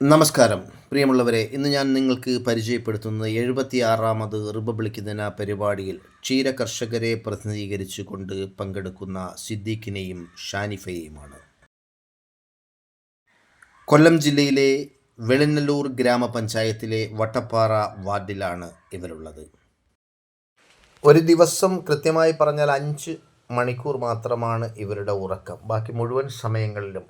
നമസ്കാരം. പ്രിയമുള്ളവരെ ഇന്ന് ഞാൻ നിങ്ങൾക്ക് പരിചയപ്പെടുത്തുന്നത് എഴുപത്തിയാറാമത് റിപ്പബ്ലിക് ദിന പരിപാടിയിൽ ക്ഷീര കർഷകരെ പ്രതിനിധീകരിച്ചു പ്രതിനിധീകരിച്ചുകൊണ്ട് പങ്കെടുക്കുന്ന സിദ്ദീഖിനെയും ഷാനിഫയെയുമാണ്. കൊല്ലം ജില്ലയിലെ വെളിനല്ലൂർ ഗ്രാമപഞ്ചായത്തിലെ വട്ടപ്പാറ വാർഡിലാണ് ഇവരുള്ളത്. ഒരു ദിവസം കൃത്യമായി പറഞ്ഞാൽ അഞ്ച് മണിക്കൂർ മാത്രമാണ് ഇവരുടെ ഉറക്കം. ബാക്കി മുഴുവൻ സമയങ്ങളിലും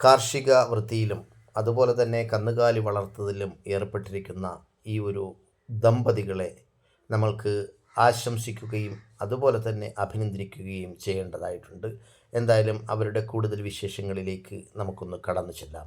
കാർഷിക വൃത്തിയിലും അതുപോലെ തന്നെ കന്നുകാലി വളർത്തലിലും ഏർപ്പെട്ടിരിക്കുന്ന ഈ ഒരു ദമ്പതികളെ നമ്മൾക്ക് ആശംസിക്കുകയും അതുപോലെ തന്നെ അഭിനന്ദിക്കുകയും ചെയ്യേണ്ടതായിട്ടുണ്ട്. എന്തായാലും അവരുടെ കൂടുതൽ വിശേഷങ്ങളിലേക്ക് നമുക്കൊന്ന് കടന്നു ചെല്ലാം.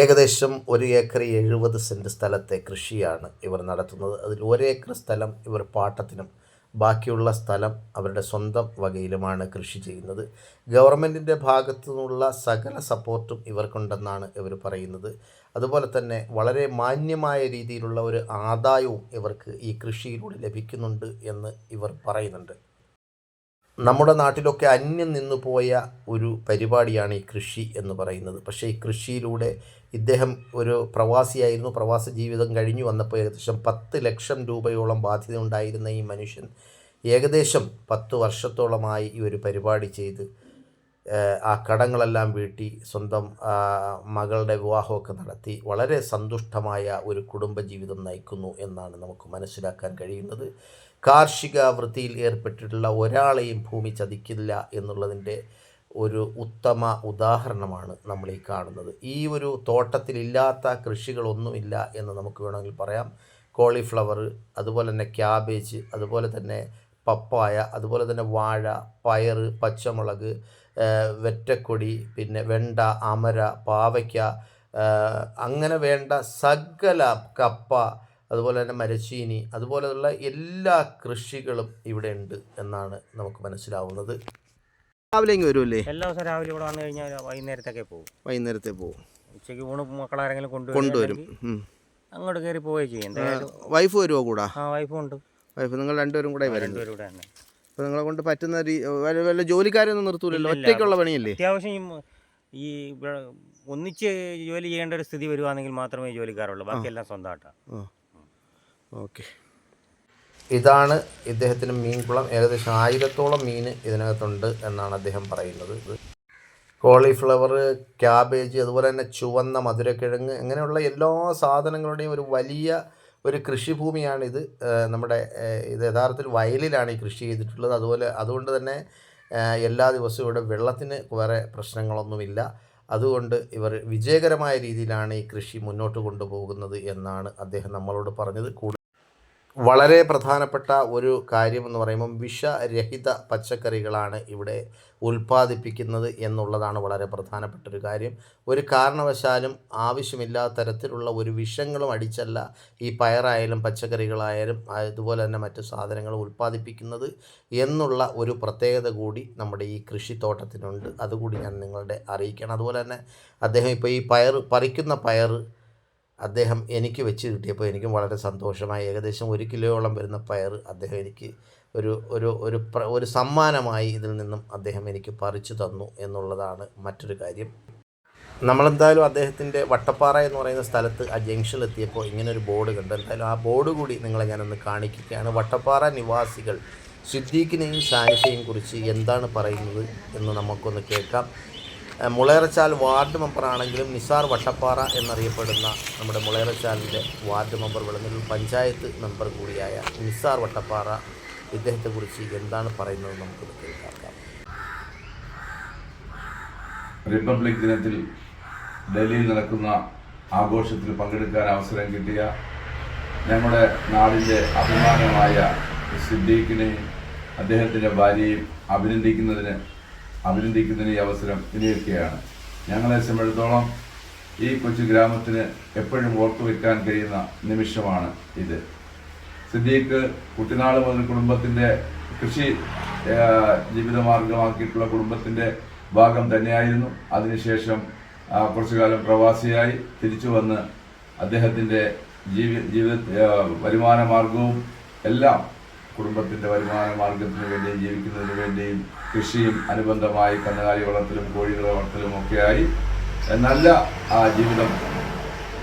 ഏകദേശം ഒരു ഏക്കർ എഴുപത് സെന്റ് സ്ഥലത്തെ കൃഷിയാണ് ഇവർ നടത്തുന്നത്. അതിൽ ഒരേക്കർ സ്ഥലം ഇവർ പാട്ടത്തിനും ബാക്കിയുള്ള സ്ഥലം അവരുടെ സ്വന്തം വകയിലുമാണ് കൃഷി ചെയ്യുന്നത്. ഗവൺമെന്റിന്റെ ഭാഗത്തു നിന്നുള്ള സകല സപ്പോർട്ടും ഇവർക്കുണ്ടെന്നാണ് ഇവർ പറയുന്നത്. അതുപോലെ തന്നെ വളരെ മാന്യമായ രീതിയിലുള്ള ഒരു ആദായവും ഇവർക്ക് ഈ കൃഷിയിലൂടെ ലഭിക്കുന്നുണ്ട് എന്ന് ഇവർ പറയുന്നുണ്ട്. നമ്മുടെ നാട്ടിലൊക്കെ അന്യം നിന്നു പോയ ഒരു പരിപാടിയാണ് ഈ കൃഷി എന്ന് പറയുന്നത്. പക്ഷേ ഈ കൃഷിയിലൂടെ ഇദ്ദേഹം ഒരു പ്രവാസിയായിരുന്നു. പ്രവാസ ജീവിതം കഴിഞ്ഞു വന്നപ്പോൾ ഏകദേശം പത്ത് ലക്ഷം രൂപയോളം ബാധ്യത ഉണ്ടായിരുന്ന ഈ മനുഷ്യൻ ഏകദേശം പത്ത് വർഷത്തോളമായി ഈ ഒരു പരിപാടി ചെയ്ത് ആ കടങ്ങളെല്ലാം വീട്ടി സ്വന്തം മകളുടെ വിവാഹമൊക്കെ നടത്തി വളരെ സന്തുഷ്ടമായ ഒരു കുടുംബജീവിതം നയിക്കുന്നു എന്നാണ് നമുക്ക് മനസ്സിലാക്കാൻ കഴിയുന്നത്. കാർഷിക വൃത്തിയിൽ ഏർപ്പെട്ടിട്ടുള്ള ഒരാളെയും ഭൂമി ചതിക്കില്ല എന്നുള്ളതിന്റെ ഒരു ഉത്തമ ഉദാഹരണമാണ് നമ്മൾ ഈ കാണുന്നത്. ഈ ഒരു തോട്ടത്തിലില്ലാത്ത കൃഷികളൊന്നുമില്ല എന്ന് നമുക്ക് വേണമെങ്കിൽ പറയാം. കോളിഫ്ലവർ അതുപോലെ തന്നെ ക്യാബേജ് അതുപോലെ തന്നെ പപ്പായ അതുപോലെ തന്നെ വാഴ പയർ പച്ചമുളക് വെറ്റക്കൊടി പിന്നെ വെണ്ട അമര പാവയ്ക്ക അങ്ങനെ വേണ്ട സകല കപ്പ അതുപോലെ തന്നെ മരച്ചീനി അതുപോലെയുള്ള എല്ലാ കൃഷികളും ഇവിടെ ഉണ്ട് എന്നാണ് നമുക്ക് മനസ്സിലാവുന്നത്. രാവിലെ ഇങ്ങ് വരുമല്ലേ എല്ലാ ദിവസവും രാവിലെ ഇവിടെ വന്നു കഴിഞ്ഞാൽ വൈകുന്നേരത്തൊക്കെ പോകും. വൈകുന്നേരത്തെ പോകും. ഉച്ചയ്ക്ക് ഊണ് മക്കളാരെങ്കിലും കൊണ്ടുവരും. കൊണ്ടുവരും അങ്ങോട്ട് കയറി പോവുകയും ചെയ്യും. എന്തായാലും വൈഫ് വരുമോ കൂടാ? ആ വൈഫും ഉണ്ട്. വൈഫ് നിങ്ങൾ രണ്ടുപേരും കൂടെ വരുന്നത്. രണ്ടുപേരും കൂടെ തന്നെ. അപ്പോൾ നിങ്ങളെ കൊണ്ട് പറ്റുന്ന വല്ല ജോലിക്കാരൊന്നും നിർത്തൂലല്ലോ? ഒറ്റയ്ക്കുള്ള പണിയല്ലേ? അത്യാവശ്യം ഈ- ഈ ഒന്നിച്ച് ജോലി ചെയ്യേണ്ട ഒരു സ്ഥിതി വരുവാണെങ്കിൽ മാത്രമേ ജോലിക്കാരുള്ളൂ. ബാക്കിയെല്ലാം സ്വന്തമായിട്ടാണ് ഓക്കെ. ഇതാണ് ഇദ്ദേഹത്തിന് മീൻകുളം ഏകദേശം ആയിരത്തോളം മീൻ ഇതിനകത്തുണ്ട് എന്നാണ് അദ്ദേഹം പറയുന്നത്. കോളിഫ്ലവർ ക്യാബേജ് അതുപോലെ തന്നെ ചുവന്ന മധുരക്കിഴങ്ങ് അങ്ങനെയുള്ള എല്ലാ സാധനങ്ങളുടെയും ഒരു വലിയ ഒരു കൃഷിഭൂമിയാണിത്. നമ്മുടെ ഇത് യഥാർത്ഥത്തിൽ വയലിലാണ് ഈ കൃഷി ചെയ്തിട്ടുള്ളത്. അതുപോലെ അതുകൊണ്ട് തന്നെ എല്ലാ ദിവസവും ഇവിടെ വെള്ളത്തിന് വേറെ പ്രശ്നങ്ങളൊന്നുമില്ല. അതുകൊണ്ട് ഇവർ വിജയകരമായ രീതിയിലാണ് ഈ കൃഷി മുന്നോട്ട് കൊണ്ടുപോകുന്നത് എന്നാണ് അദ്ദേഹം നമ്മളോട് പറഞ്ഞത്. കൂടുതൽ വളരെ പ്രധാനപ്പെട്ട ഒരു കാര്യം എന്ന് പറയുമ്പം വിഷരഹിത പച്ചക്കറികളാണ് ഇവിടെ ഉൽപ്പാദിപ്പിക്കുന്നത് എന്നുള്ളതാണ് വളരെ പ്രധാനപ്പെട്ട ഒരു കാര്യം. ഒരു കാരണവശാലും ആവശ്യമില്ലാത്ത തരത്തിലുള്ള ഒരു വിഷങ്ങളും അടിച്ചല്ല ഈ പയറായാലും പച്ചക്കറികളായാലും അതുപോലെ തന്നെ മറ്റു സാധനങ്ങൾ ഉൽപ്പാദിപ്പിക്കുന്നത് എന്നുള്ള ഒരു പ്രത്യേകത കൂടി നമ്മുടെ ഈ കൃഷിത്തോട്ടത്തിനുണ്ട്. അതുകൂടി ഞാൻ നിങ്ങളുടെ അറിയിക്കണം. അതുപോലെ തന്നെ അദ്ദേഹം ഇപ്പോൾ ഈ പയർ പറിക്കുന്ന പയർ അദ്ദേഹം എനിക്ക് വെച്ച് കിട്ടിയപ്പോൾ എനിക്കും വളരെ സന്തോഷമായി. ഏകദേശം ഒരു കിലോയോളം വരുന്ന പയർ അദ്ദേഹം എനിക്ക് ഒരു ഒരു ഒരു ഒരു സമ്മാനമായി ഇതിൽ നിന്നും അദ്ദേഹം എനിക്ക് പറിച്ചു തന്നു എന്നുള്ളതാണ് മറ്റൊരു കാര്യം. നമ്മളെന്തായാലും അദ്ദേഹത്തിന്റെ വട്ടപ്പാറ എന്ന് പറയുന്ന സ്ഥലത്ത് ആ ജംഗ്ഷനിൽ എത്തിയപ്പോൾ ഇങ്ങനെ ഒരു ബോർഡ് കണ്ടു. എന്തായാലും ആ ബോർഡ് കൂടി നിങ്ങളെ ഞാനൊന്ന് കാണിക്കുകയാണ്. വട്ടപ്പാറ നിവാസികൾ സിദ്ദീഖിനെയും സാനിഷയും കുറിച്ച് എന്താണ് പറയുന്നത് എന്ന് നമുക്കൊന്ന് കേൾക്കാം. മുളയറച്ചാൽ വാർഡ് മെമ്പറാണെങ്കിലും നിസാർ വട്ടപ്പാറ എന്നറിയപ്പെടുന്ന നമ്മുടെ മുളയറച്ചാലിന്റെ വാർഡ് മെമ്പർ വിളഞ്ഞൊരു പഞ്ചായത്ത് മെമ്പർ കൂടിയായ നിസാർ വട്ടപ്പാറ ഇദ്ദേഹത്തെക്കുറിച്ച് എന്താണ് പറയുന്നത് നമുക്ക് കേൾക്കാം. റിപ്പബ്ലിക് ദിനത്തിൽ ഡൽഹിയിൽ നടക്കുന്ന ആഘോഷത്തിൽ പങ്കെടുക്കാൻ അവസരം കിട്ടിയ ഞങ്ങളുടെ നാടിന്റെ അഭിമാനമായ സിദ്ദീഖിനെയും അദ്ദേഹത്തിന്റെ ഭാര്യയും അഭിനന്ദിക്കുന്നതിന് അഭിനന്ദിക്കുന്നതിന് ഈ അവസരം വിനിയോഗിക്കുകയാണ് ഞങ്ങളെ സംബന്ധിച്ചിടത്തോളം ഈ കൊച്ചു ഗ്രാമത്തിന് എപ്പോഴും ഓർത്തു വെക്കാൻ കഴിയുന്ന നിമിഷമാണ് ഇത്. സിദ്ദീഖ് കുട്ടിനാൾ മുതൽ കുടുംബത്തിന്റെ കൃഷി ജീവിതമാർഗമാക്കിയിട്ടുള്ള കുടുംബത്തിന്റെ ഭാഗം തന്നെയായിരുന്നു. അതിനുശേഷം കുറച്ചു കാലം പ്രവാസിയായി തിരിച്ചു വന്ന് അദ്ദേഹത്തിന്റെ ജീവി ജീവിത വരുമാന മാർഗവും എല്ലാം കുടുംബത്തിന്റെ വരുമാന മാർഗത്തിന് വേണ്ടിയും ജീവിക്കുന്നതിന് വേണ്ടിയും കൃഷിയും അനുബന്ധമായി കന്നുകാലി വളർത്തലും കോഴികളെ വളർത്തലും ഒക്കെയായി. നല്ല ആ, ജീവിതം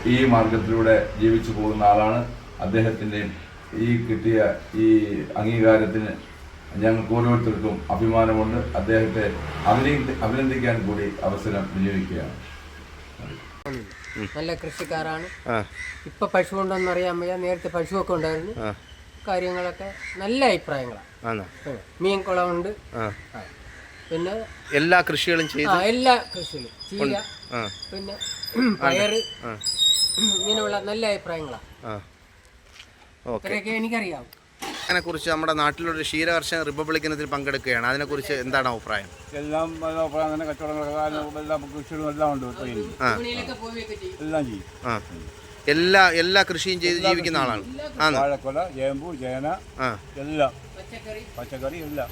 ഈ മാർഗത്തിലൂടെ ജീവിച്ചു പോകുന്ന ആളാണ്. അദ്ദേഹത്തിന്റെ ഈ കിട്ടിയ ഈ അംഗീകാരത്തിന് ഞങ്ങൾക്ക് ഓരോരുത്തർക്കും അഭിമാനമുണ്ട്. അദ്ദേഹത്തെ അഭിനന്ദിക്കാൻ കൂടി അവസരം വിനിയോഗിക്കുകയാണ്. നല്ല കൃഷിക്കാരാണ്. ഇപ്പൊ പശു ഉണ്ടോന്ന് അറിയാൻ വയ്യ. നേരത്തെ പശുവൊക്കെ ഉണ്ടായിരുന്നു. കാര്യങ്ങളൊക്കെ നല്ല അഭിപ്രായങ്ങളാണ്. ആണോ? ഉം. മീൻ കുളമുണ്ട് ആ. ആ. പിന്നെ എല്ലാ കൃഷികളും ചെയ്ത് എല്ലാ കൃഷികളും. ചീര പിന്നെ പയറ് ഇങ്ങനെയുള്ള നല്ല അഭിപ്രായങ്ങളാണ്. ഇത്രയൊക്കെ എനിക്കറിയാം. അതിനെക്കുറിച്ച് നമ്മുടെ നാട്ടിലൊരു ക്ഷീരകർഷക റിപ്പബ്ലിക് ദിനത്തിൽ പങ്കെടുക്കുകയാണ് അതിനെക്കുറിച്ച് എന്താണ് അഭിപ്രായം? എല്ലാം അഭിപ്രായം. തന്നെ കച്ചവടങ്ങളൊക്കെ എല്ലാം കൃഷികളും എല്ലാം ഉണ്ട് എല്ലാം ചെയ്യും. എല്ലാ എല്ലാ കൃഷിയും ചെയ്ത് ജീവിക്കുന്ന ആളാണ്. വാഴക്കൊല ചേമ്പു ചേന ആ. എല്ലാം. പച്ചക്കറി. എല്ലാം.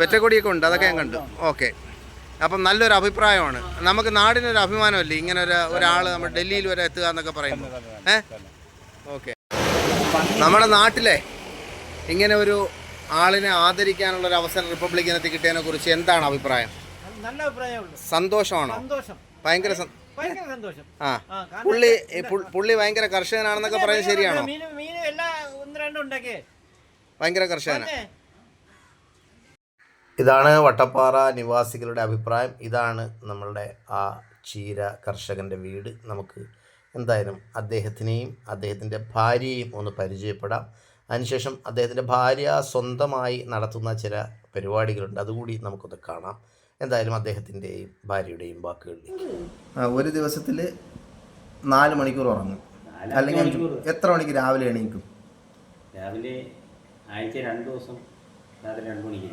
വെറ്റക്കൊടിയൊക്കെ ഉണ്ട് അതൊക്കെ ഞാൻ കണ്ടു. ഓക്കെ. അപ്പം നല്ലൊരു അഭിപ്രായമാണ്. നമുക്ക് നാടിനൊരു അഭിമാനമല്ലേ? ഇങ്ങനെ ഒരു ഒരാൾ നമ്മൾ ഡൽഹിയിൽ വരെ എത്തുക എന്നൊക്കെ പറയുമ്പോൾ ഏ? ഓക്കെ. നമ്മുടെ നാട്ടിലെ ഇങ്ങനെ ഒരു ആളിനെ ആദരിക്കാനുള്ള ഒരു അവസരം റിപ്പബ്ലിക്കിനെത്തി കിട്ടിയതിനെ കുറിച്ച് എന്താണ് അഭിപ്രായം? നല്ല അഭിപ്രായമുണ്ട്. സന്തോഷമാണോ? സന്തോഷം. ഭയങ്കര ഭയങ്കര സന്തോഷം ആ. പുള്ളി പുള്ളി ഭയങ്കര കർഷകനാണെന്നൊക്കെ പറയുന്നത് ശരിയാണോ? മീൻ മീൻ എല്ലാം ഒന്ന് രണ്ടും ഉണ്ടാക്കിയേ ഭയങ്കര കർഷകനാണ് ഇതാണ് വട്ടപ്പാറ നിവാസികളുടെ അഭിപ്രായം. ഇതാണ് നമ്മളുടെ ആ ചീര കർഷകന്റെ വീട്. നമുക്ക് എന്തായാലും അദ്ദേഹത്തിനെയും അദ്ദേഹത്തിന്റെ ഭാര്യയെയും ഒന്ന് പരിചയപ്പെടാം. അതിനുശേഷം അദ്ദേഹത്തിന്റെ ഭാര്യ സ്വന്തമായി നടത്തുന്ന ചില പരിപാടികളുണ്ട്. അതുകൂടി നമുക്കൊന്ന് കാണാം. എന്തായാലും അദ്ദേഹത്തിന്റെയും ഭാര്യയുടെയും വാക്കുകളിലേക്ക് ഒരു ദിവസത്തിൽ നാല് മണിക്കൂർ ഉറങ്ങും. അല്ലെങ്കിൽ എത്ര മണിക്ക് രാവിലെ എണീക്കും? രാവിലെ ആഴ്ച രണ്ട് ദിവസം രാത്രി രണ്ട് മണിക്ക്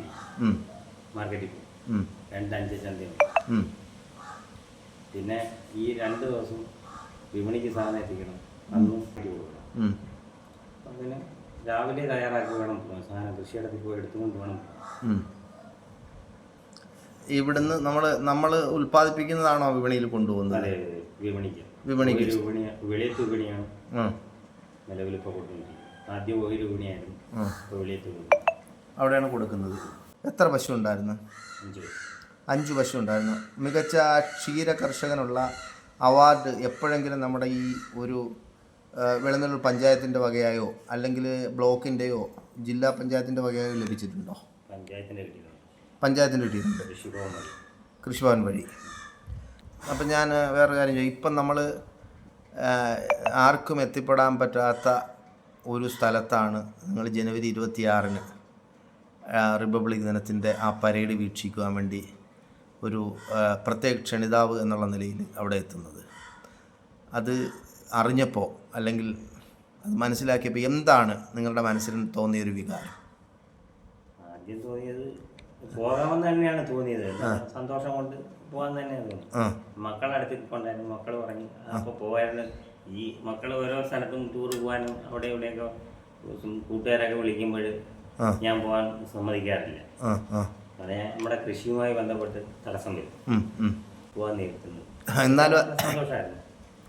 മാർക്കറ്റിൽ പോകും രണ്ടഞ്ച് രണ്ട് അഞ്ച് ചന്തയും. പിന്നെ ഈ രണ്ട് ദിവസം വിപണിക്ക് സാധനം എത്തിക്കണം. അന്നും കൊടുക്കണം. അങ്ങനെ രാവിലെ തയ്യാറാക്കി വേണം. സാധനം കൃഷിയിടത്തിൽ പോയി എടുത്തുകൊണ്ട് വേണം. ഇവിടുന്ന് നമ്മൾ നമ്മൾ ഉൽപ്പാദിപ്പിക്കുന്നതാണോ വിപണിയിൽ കൊണ്ടുപോകുന്നത്? വിപണിക്ക്. വിപണിക്ക്. ഒരു വിപണി വെളിയത്ത് വിപണിയാണ്. ഉം. നിലവിൽ ഇപ്പോൾ കൊണ്ടുവന്നിരിക്കുന്നത്. ആദ്യം ഒരു വിപണിയായിരുന്നു. ഇപ്പോൾ വെളിയത്ത് വിപണി. അവിടെയാണ് കൊടുക്കുന്നത്. എത്ര പശു ഉണ്ടായിരുന്നു? അഞ്ച് പശു. ഉണ്ടായിരുന്നു. മികച്ച ക്ഷീര കർഷകനുള്ള അവാർഡ് എപ്പോഴെങ്കിലും നമ്മുടെ ഈ ഒരു വെളുന്നല്ലൂർ പഞ്ചായത്തിന്റെ വകയായോ അല്ലെങ്കിൽ ബ്ലോക്കിന്റെയോ ജില്ലാ പഞ്ചായത്തിന്റെ വകയായോ ലഭിച്ചിട്ടുണ്ടോ? പഞ്ചായത്തിന്റെ പഞ്ചായത്തിന്റെ കിട്ടിയിട്ടുണ്ട് കൃഷിഭവൻ വഴി. വഴി. അപ്പം ഞാൻ വേറൊരു കാര്യം ചോദിച്ചു ഇപ്പം നമ്മൾ ആർക്കും എത്തിപ്പെടാൻ പറ്റാത്ത ഒരു സ്ഥലത്താണ് നിങ്ങൾ ജനുവരി ഇരുപത്തിയാറിന് റിപ്പബ്ലിക് ദിനത്തിന്റെ ആ പരേഡ് വീക്ഷിക്കുവാൻ വേണ്ടി ഒരു പ്രത്യേക ക്ഷണിതാവ് എന്നുള്ള നിലയിൽ അവിടെ എത്തുന്നത്. അത് അറിഞ്ഞപ്പോൾ അല്ലെങ്കിൽ അത് മനസ്സിലാക്കിയപ്പോൾ എന്താണ് നിങ്ങളുടെ മനസ്സിൽ തോന്നിയൊരു വികാരം? ആദ്യം തോന്നിയത് പോകാമെന്ന് തന്നെയാണ് തോന്നിയത് സന്തോഷം കൊണ്ട് പോകാൻ തന്നെയാണ് തോന്നിയത്. ആ. മക്കളടുത്ത് കൊണ്ടായിരുന്നു മക്കൾ പറഞ്ഞു അപ്പൊ പോയായിരുന്നു ഈ മക്കൾ ഓരോ സ്ഥലത്തും ടൂർ പോകാനും അവിടെ ഇവിടെയൊക്കെ കൂട്ടുകാരൊക്കെ വിളിക്കുമ്പോൾ ഞാൻ പോകാൻ സമ്മതിക്കാറില്ല. ആ നമ്മുടെ കൃഷിയുമായി ബന്ധപ്പെട്ട് തടസ്സം വരും. പോകാൻ നേരിടുന്നു എന്നാലും സന്തോഷമായിരുന്നു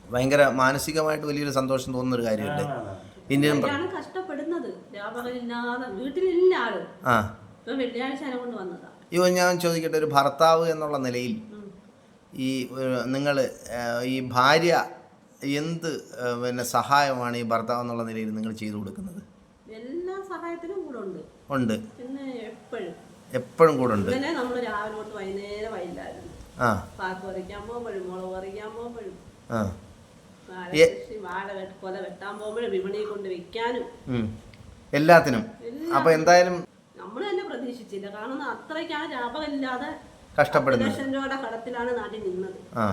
ഭയങ്കര മാനസികമായിട്ട് വലിയൊരു സന്തോഷം തോന്നുന്ന ഒരു കാര്യമല്ലേ ഇന്ത്യൻ കഷ്ടപ്പെടുന്നത്. വീട്ടിലില്ല ആൾ ഇവ ഞാൻ ചോദിക്കട്ടെ ഒരു ഭർത്താവ് എന്നുള്ള നിലയിൽ ഈ നിങ്ങൾ ഈ ഭാര്യ എന്ത് പിന്നെ സഹായമാണ് ഈ ഭർത്താവ് എന്നുള്ള നിലയിൽ നിങ്ങൾ ചെയ്തു കൊടുക്കുന്നത്? എല്ലാ സഹായത്തിനും കൂടെ ഉണ്ട്. ഉണ്ട്. പിന്നെ എപ്പോഴും. എപ്പോഴും കൂടെ ഉണ്ട്. നമ്മൾ രാവിലെ തൊട്ട് വൈകുന്നേരം വൈകില്ലായിരുന്നു. ആ. പാക്ക് പറിക്കാൻ പോകുമ്പോഴും മുളക് പറിക്കാൻ പോകുമ്പോഴും. ആ. വാഴ കൊല വെട്ടാൻ പോകുമ്പോഴും വിപണിയിൽ കൊണ്ട് വെക്കാനും. എല്ലാത്തിനും. അപ്പൊ എന്തായാലും നമ്മൾ തന്നെ പ്രതീക്ഷിച്ചില്ല. കാരണം അത്രയ്ക്കാണ് ലാഭമില്ലാതെ കഷ്ടപ്പെടുന്നു ലക്ഷം രൂപയുടെ കടത്തിലാണ് നാട്ടിൽ നിന്നത്. ആ.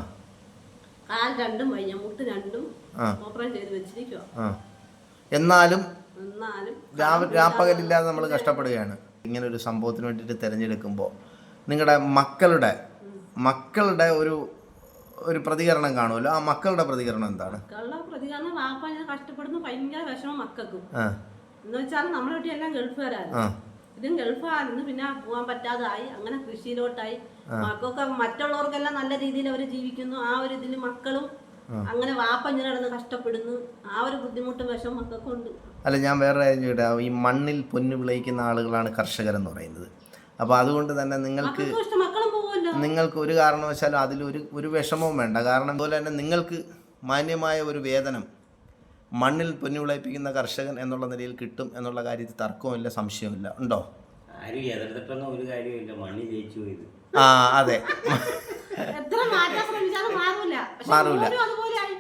കാൽ രണ്ടും വയ്യ മുട്ട് രണ്ടും ആ. ഓപ്പറേഷൻ ചെയ്ത് വെച്ചിരിക്കുക ആ. എന്നാലും എന്നാലും രാപ്പകലില്ലാതെ നമ്മൾ കഷ്ടപ്പെടുകയാണ്. ഇങ്ങനെ ഒരു സംഭവത്തിന് വേണ്ടിയിട്ട് തിരഞ്ഞെടുക്കുമ്പോൾ നിങ്ങളുടെ മക്കളുടെ മക്കളുടെ ഒരു ഒരു പ്രതികരണം കാണുമല്ലോ. ആ മക്കളുടെ പ്രതികരണം എന്താണ്? മക്കളുടെ പ്രതികരണം വാപ്പ ഞാൻ കഷ്ടപ്പെടുന്നു. ഭയങ്കര വിഷമം മക്കൾക്കും. ആ. എന്ന് വെച്ചാൽ നമ്മളെ എല്ലാം ആ. ഇതും ഗൾഫായിരുന്നു പിന്നെ പോകാൻ പറ്റാതായി. അങ്ങനെ കൃഷിയിലോട്ടായി. മക്കൾക്ക് മറ്റുള്ളവർക്കെല്ലാം നല്ല രീതിയിൽ അവർ ജീവിക്കുന്നു. ആ ഒരു ഇതിൽ മക്കളും അങ്ങനെ വാപ്പ ഇങ്ങനെ കിടന്ന് കഷ്ടപ്പെടുന്നു. ആ ഒരു ബുദ്ധിമുട്ടും വിഷം മക്കൾക്കുണ്ട്. അല്ല ഞാൻ വേറെ കാര്യം ചോദിക്കട്ടെ? ഈ മണ്ണിൽ പൊന്നു വിളയിക്കുന്ന ആളുകളാണ് കർഷകരെന്ന് പറയുന്നത്. അപ്പോൾ അതുകൊണ്ട് തന്നെ നിങ്ങൾക്ക് നിങ്ങൾക്ക് ഒരു കാരണവശാലും അതിൽ ഒരു ഒരു വിഷമവും വേണ്ട. കാരണം അതുപോലെ തന്നെ നിങ്ങൾക്ക് മാന്യമായ ഒരു വേതനം മണ്ണിൽ പൊന്നു വിളയിപ്പിക്കുന്ന കർഷകൻ എന്നുള്ള നിലയിൽ കിട്ടും എന്നുള്ള കാര്യത്തിൽ തർക്കവുമില്ല സംശയവുമില്ല ഉണ്ടോ? ആരും എതിർത്തിട്ടൊന്നും ഒരു കാര്യമില്ല മണ്ണി ജയിച്ചു പോയത്. ആ അതെ. എത്ര മാറ്റാൻ ശ്രമിച്ചാലും മാറൂല. പക്ഷെ മാറൂല. മോനും അതുപോലെയായി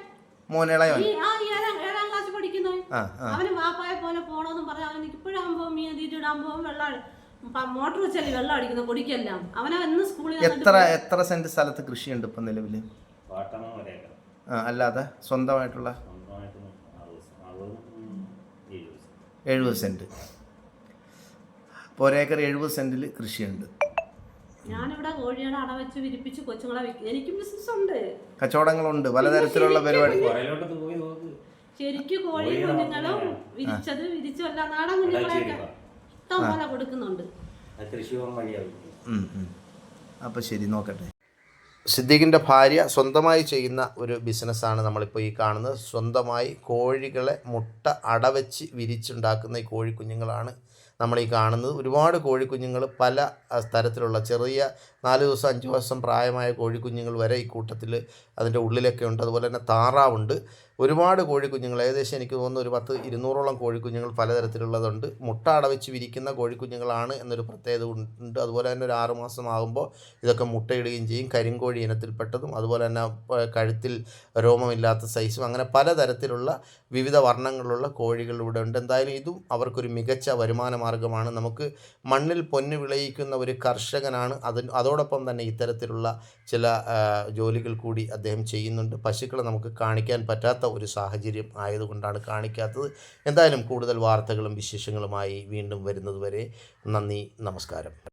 മോനിളയവൻ ഈ ആ ഈ ഏഴാം ഏഴാം ക്ലാസ് പഠിക്കുന്നു. ആ ആ. അവന് വാപ്പായെ പോലെ പോണോന്നും പറഞ്ഞ അവൻ ഇപ്പോഴാകുമ്പോ മീൻ തീറ്റിടാൻ പോകും വെള്ളം പ- മോട്ടർ വെച്ചല്ലേ വെള്ളം അടിക്കുന്ന കൊടിക്കെല്ലാം അവനെ എന്ന് സ്കൂളിൽ വന്നിട്ട് എത്ര എത്ര സെന്റ് സ്ഥലത്ത് കൃഷിയുണ്ട് ഇപ്പം നിലവിൽ പാട്ടണം വരെയൊക്കെ അല്ലാതെ സ്വന്തമായിട്ടുള്ള സ്വന്തമായിട്ട് എഴുപത് സെന്റ് സെന്റ്. ഇപ്പോൾ ഒരേക്കർ എഴുപത് സെന്റിൽ കൃഷിയുണ്ട്. ഞാനിവിടെ കോഴിയുടെ അട വെച്ച് വിരിപ്പിച്ച് കൊച്ചുങ്ങളെ എനിക്കും ബിസിനസ് ഉണ്ട്. കച്ചവടങ്ങളുണ്ട്. പലതരത്തിലുള്ള പരിപാടി ശരിക്കും കോഴി കുഞ്ഞുങ്ങളും. വിരിച്ചത് വിരിച്ചല്ല നാടൻ കുഞ്ഞുങ്ങളെയൊക്കെ ഇഷ്ടം പോലെ കൊടുക്കുന്നുണ്ട്. അപ്പോൾ ശരി നോക്കട്ടെ. സിദ്ദീഖിന്റെ ഭാര്യ സ്വന്തമായി ചെയ്യുന്ന ഒരു ബിസിനസ്സാണ് നമ്മളിപ്പോൾ ഈ കാണുന്നത്. സ്വന്തമായി കോഴികളെ മുട്ട അടവെച്ച് വിരിച്ചുണ്ടാക്കുന്ന ഈ കോഴിക്കുഞ്ഞുങ്ങളാണ് നമ്മൾ ഈ കാണുന്നത്. ഒരുപാട് കോഴിക്കുഞ്ഞുങ്ങൾ പല തരത്തിലുള്ള ചെറിയ നാല് ദിവസം അഞ്ച് ദിവസം പ്രായമായ കോഴിക്കുഞ്ഞുങ്ങൾ വരെ ഈ കൂട്ടത്തിൽ അതിന്റെ ഉള്ളിലൊക്കെ ഉണ്ട്. അതുപോലെ തന്നെ താറാവുണ്ട്. ഒരുപാട് കോഴിക്കുഞ്ഞുങ്ങൾ ഏകദേശം എനിക്ക് തോന്നുന്നു ഒരു പത്ത് ഇരുന്നൂറോളം കോഴിക്കുഞ്ഞുങ്ങൾ പലതരത്തിലുള്ളതുണ്ട്. മുട്ട അടവെച്ച് വിരിക്കുന്ന കോഴിക്കുഞ്ഞുങ്ങളാണ് എന്നൊരു പ്രത്യേകത ഉണ്ട്. അതുപോലെ തന്നെ ഒരു ആറ് മാസം ആകുമ്പോൾ ഇതൊക്കെ മുട്ടയിടുകയും ചെയ്യും. കരിങ്കോഴി ഇനത്തിൽപ്പെട്ടതും അതുപോലെ തന്നെ കഴുത്തിൽ രോമമില്ലാത്ത സൈസും അങ്ങനെ പലതരത്തിലുള്ള വിവിധ വർണങ്ങളുള്ള കോഴികൾ ഇവിടെ ഉണ്ട്. എന്തായാലും ഇതും അവർക്കൊരു മികച്ച വരുമാന മാർഗമാണ് നമുക്ക് മണ്ണിൽ പൊന്ന് വിളയിക്കുന്ന ഒരു കർഷകനാണ്. അതിന് അതോടൊപ്പം തന്നെ ഇത്തരത്തിലുള്ള ചില ജോലികൾ കൂടി അദ്ദേഹം ചെയ്യുന്നുണ്ട്. പശുക്കളെ നമുക്ക് കാണിക്കാൻ പറ്റാത്ത ഒരു സാഹചര്യം ആയതുകൊണ്ടാണ് കാണിക്കാത്തത്. എന്തായാലും കൂടുതൽ വാർത്തകളും വിശേഷങ്ങളുമായി വീണ്ടും വരുന്നതുവരെ നന്ദി നമസ്കാരം.